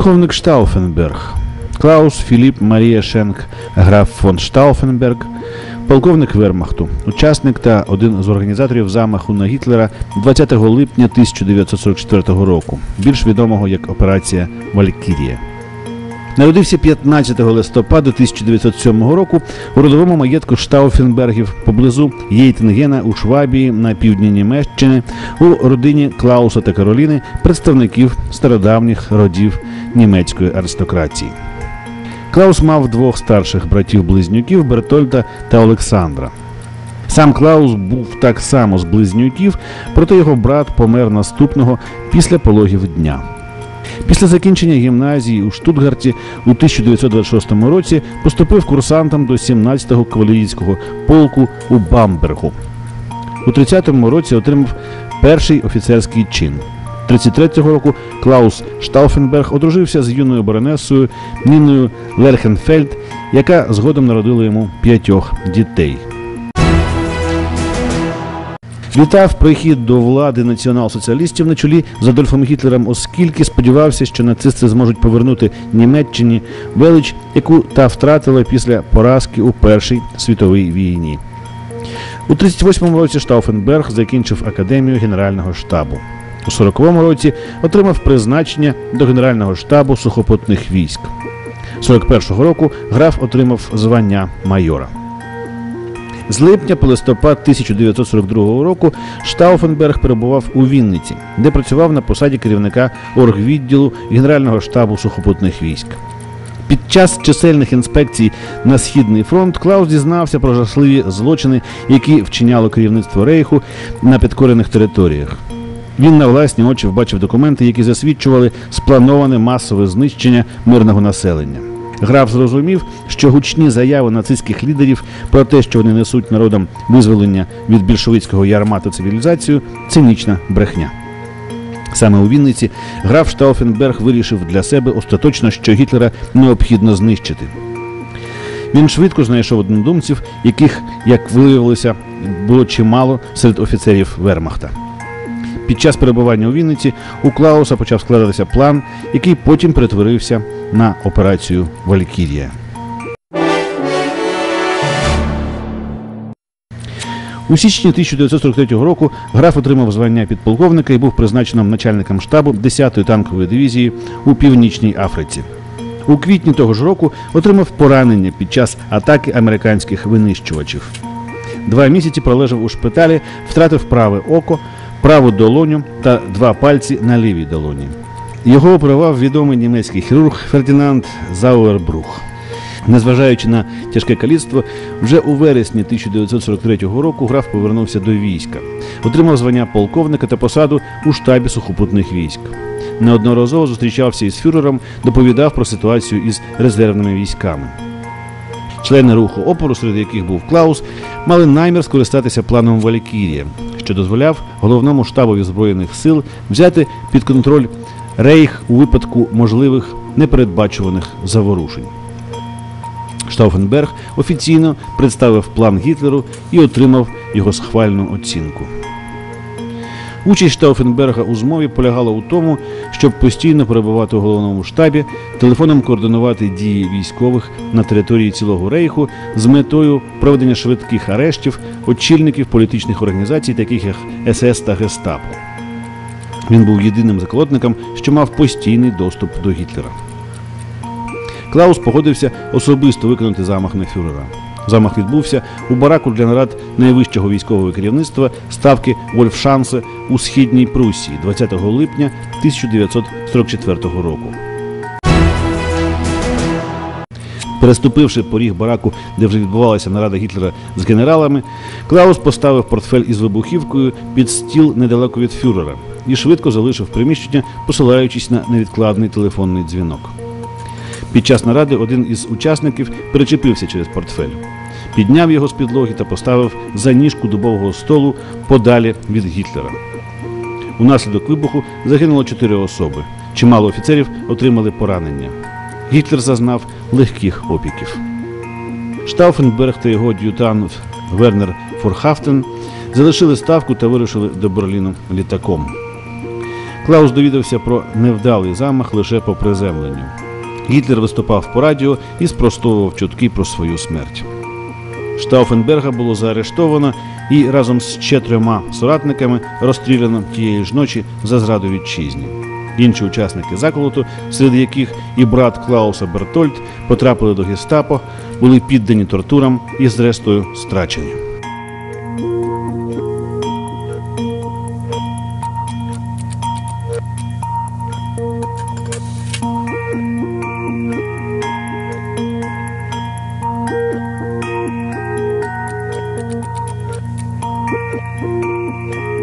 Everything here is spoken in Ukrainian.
Полковник Штауфенберг, Клаус Філіп Марія Шенк, граф фон Штауфенберг, полковник Вермахту, учасник та один з організаторів замаху на Гітлера 20 липня 1944 року, більш відомого як операція Валькірія. Народився 15 листопада 1907 року у родовому маєтку Штауфенбергів поблизу Єйтенгена у Швабії на півдні Німеччини у родині Клауса та Кароліни, представників стародавніх родів німецької аристократії. Клаус мав двох старших братів-близнюків Бертольда та Олександра. Сам Клаус був так само з близнюків, проте його брат помер наступного після пологів дня. Після закінчення гімназії у Штутгарті у 1926 році поступив курсантом до 17-го кавалерійського полку у Бамбергу. У 30-му році отримав перший офіцерський чин. 33-го року Клаус Штауфенберг одружився з юною баронесою Ніною Лерхенфельд, яка згодом народила йому п'ятьох дітей. Вітав прихід до влади націонал-соціалістів на чолі з Адольфом Гітлером, оскільки сподівався, що нацисти зможуть повернути Німеччині велич, яку та втратила після поразки у Першій світовій війні. У 38-му році Штауфенберг закінчив академію Генерального штабу. У 40-му році отримав призначення до Генерального штабу сухопутних військ. 41-го року граф отримав звання майора. З липня по листопад 1942 року Штауфенберг перебував у Вінниці, де працював на посаді керівника оргвідділу Генерального штабу сухопутних військ. Під час чисельних інспекцій на Східний фронт Клаус дізнався про жахливі злочини, які вчиняло керівництво Рейху на підкорених територіях. Він на власні очі побачив документи, які засвідчували сплановане масове знищення мирного населення. Граф зрозумів, що гучні заяви нацистських лідерів про те, що вони несуть народам визволення від більшовицького ярма та цивілізацію, цинічна брехня. Саме у Вінниці граф Штауфенберг вирішив для себе остаточно, що Гітлера необхідно знищити. Він швидко знайшов однодумців, яких, як виявилося, було чимало серед офіцерів Вермахта. Під час перебування у Вінниці у Клауса почав складатися план, який потім перетворився на операцію Валькірія. У січні 1943 року граф отримав звання підполковника і був призначеним начальником штабу 10-ї танкової дивізії у Північній Африці. У квітні того ж року отримав поранення під час атаки американських винищувачів. Два місяці пролежав у шпиталі, втратив праве око, праву долоню та два пальці на лівій долоні. Його оперував відомий німецький хірург Фердінанд Зауербрух. Незважаючи на тяжке каліцтво, вже у вересні 1943 року граф повернувся до війська, отримав звання полковника та посаду у штабі сухопутних військ. Неодноразово зустрічався із фюрером, доповідав про ситуацію із резервними військами. Члени руху опору, серед яких був Клаус, мали намір скористатися планом Валькірія, що дозволяв головному штабові збройних сил взяти під контроль рейх у випадку можливих непередбачуваних заворушень. Штауфенберг офіційно представив план Гітлеру і отримав його схвальну оцінку. Участь Штауфенберга у змові полягала у тому, щоб постійно перебувати у головному штабі, телефоном координувати дії військових на території цілого рейху з метою проведення швидких арештів очільників політичних організацій, таких як СС та Гестапо. Він був єдиним заколотником, що мав постійний доступ до Гітлера. Клаус погодився особисто виконати замах на фюрера. Замах відбувся у бараку для нарад найвищого військового керівництва ставки Вольфшансе у східній Прусії 20 липня 1944 року. Переступивши поріг бараку, де вже відбувалася нарада Гітлера з генералами, Клаус поставив портфель із вибухівкою під стіл недалеко від фюрера і швидко залишив приміщення, посилаючись на невідкладний телефонний дзвінок. Під час наради один із учасників перечепився через портфель, підняв його з підлоги та поставив за ніжку дубового столу подалі від Гітлера. Унаслідок вибуху загинуло чотири особи. Чимало офіцерів отримали поранення. Гітлер зазнав легких опіків. Штауфенберг та його ад'ютант Вернер Форхафтен залишили ставку та вирушили до Берліну літаком. Клаус довідався про невдалий замах лише по приземленню. Гітлер виступав по радіо і спростовував чутки про свою смерть. Штауфенберга було заарештовано і разом з ще соратниками розстріляно тієї ж ночі за зраду вітчизні. Інші учасники заколоту, серед яких і брат Клауса Бертольд, потрапили до гестапо, були піддані тортурам і зрештою страчені. Thank you.